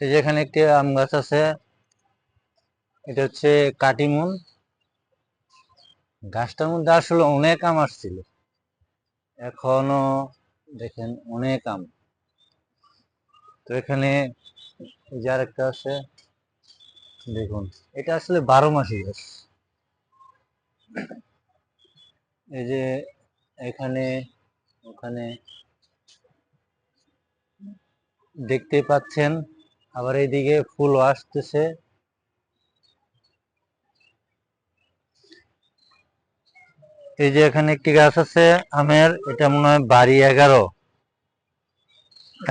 এই একটি আম গাছ আছে, এটা হচ্ছে কাটিমুন। গাছটার মধ্যে আসলে অনেক আম আসছিল। এখনও দেখেন অনেক আম। তো এখানে যার একটা আছে, দেখুন, এটা আসলে বারো মাসি গাছ। এই যে এখানে, ওখানে দেখতে পাচ্ছেন আবার এইদিকে ফুলও আসতেছে। এই যে এখানে একটি গাছ আছে আমের, এটা মনে হয় বাড়ি এগারো।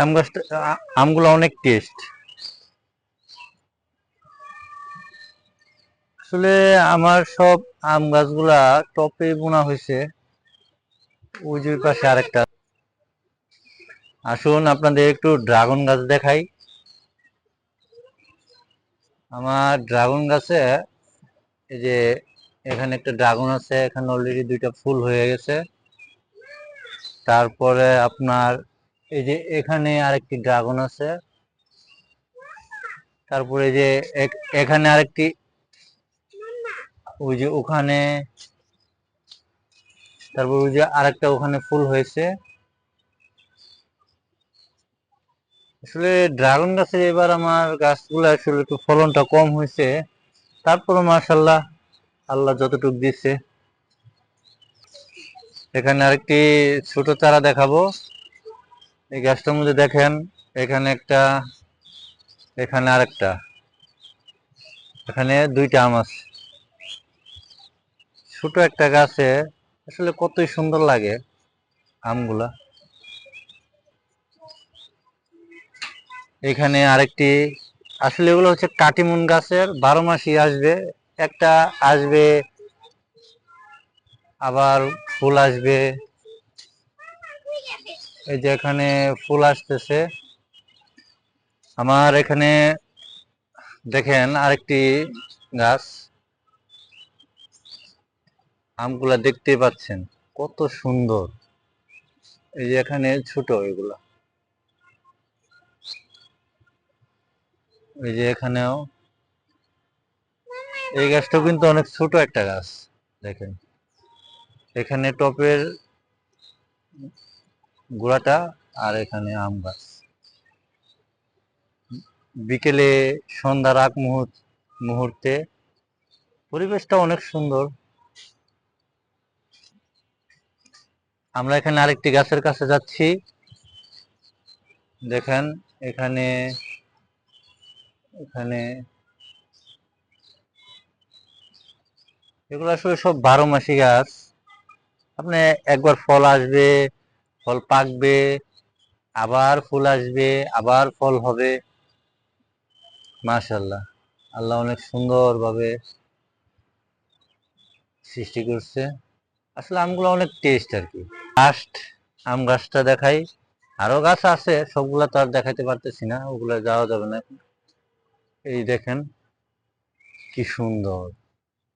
আম গাছটা, আমগুলো অনেক টেস্ট আসলে আমার সব আম গাছগুলা টপে বোনা হয়েছে। ওই যে পাশে আরেকটা। আসুন আপনাদের একটু ড্রাগন গাছ দেখাই। আমার ড্রাগন গাছে এই যে এখানে একটা ড্রাগন আছে, এখানে অলরেডি দুইটা ফুল হয়ে গেছে। তারপরে আপনার এই যে এখানে আরেকটি ড্রাগন আছে। তারপরে যে এখানে আরেকটি ওই যে ওখানে, তারপর ওই যে আরেকটা ওখানে ফুল হয়েছে। আসলে ড্রাগন গাছের এবার আমার গাছগুলো আসলে একটু ফলনটা কম হয়েছে। তারপরে মাশাল্লাহ আল্লাহ যতটুকু দিচ্ছে এখানে আরেকটি ছোট চারা দেখাবো। এই গাছটার মধ্যে দেখেন, এখানে একটা, এখানে আরেকটা। এখানে দুইটা আম আছে। ছোট একটা গাছে আসলে কতই সুন্দর লাগে আমগুলা। এখানে আরেকটি, আসলে এগুলো হচ্ছে কাটিমুন গাছের বারো মাসই আসবে। একটা আসবে, আবার ফুল আসবে। এই যে এখানে ফুল আসতেছে। আমার এখানে দেখেন আরেকটি গাছ। আমগুলা দেখতে পাচ্ছেন, কত সুন্দর। এই যে এখানে ছোট এগুলা। এই যে এখানেও। এই গাছটাও কিন্তু অনেক ছোট একটা গাছ, দেখেন। এখানে টপের গোড়াটা আর এখানে আম গাছ। বিকেলে সন্ধ্যার আগ মুহূর্ত, মুহূর্তে পরিবেশটা অনেক সুন্দর। আমরা এখানে আরেকটি গাছের কাছে যাচ্ছি। দেখেন, এখানে এখানে এগুলো আসলে সব বারো মাসি গাছ। আপনি একবার ফল আসবে, ফল পাকবে, আবার ফুল আসবে, আবার ফল হবে। মাশাল্লাহ আল্লাহ অনেক সুন্দরভাবে সৃষ্টি করছে। আসলে আমগুলো অনেক টেস্ট আর কি। লাস্ট আম গাছটা দেখাই। আরও গাছ আছে, সবগুলা তো আর দেখাইতে পারতেছি না, ওগুলা যাওয়া যাবে না। এই দেখেন কি সুন্দর।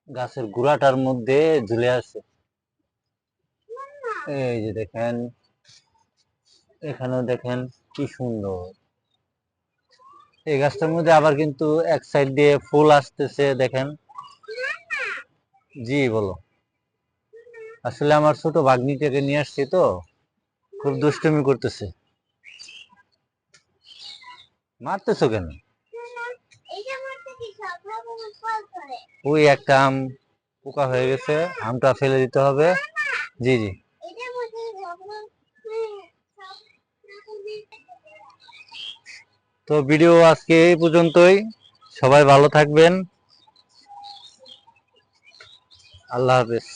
গাছের গুড়াটার মধ্যে ঝুলে আছে। এই যে দেখেন, এখানেও দেখেন কি সুন্দর। এই গাছটার মধ্যে আবার কিন্তু এক সাইড দিয়ে ফুল আসতেছে, দেখেন। জি, বলো। আসলে আমার ছোট ভাগ্নিটাকে নিয়ে আসছি তো, খুব দুষ্টুমি করতেছে। মারতেছো কেন? ওই একটা আম পোকা হয়ে গেছে, আমটা ফেলে দিতে হবে। জি জি। তো ভিডিও আজকে এই পর্যন্তই। সবাই ভালো থাকবেন। আল্লাহ হাফেজ।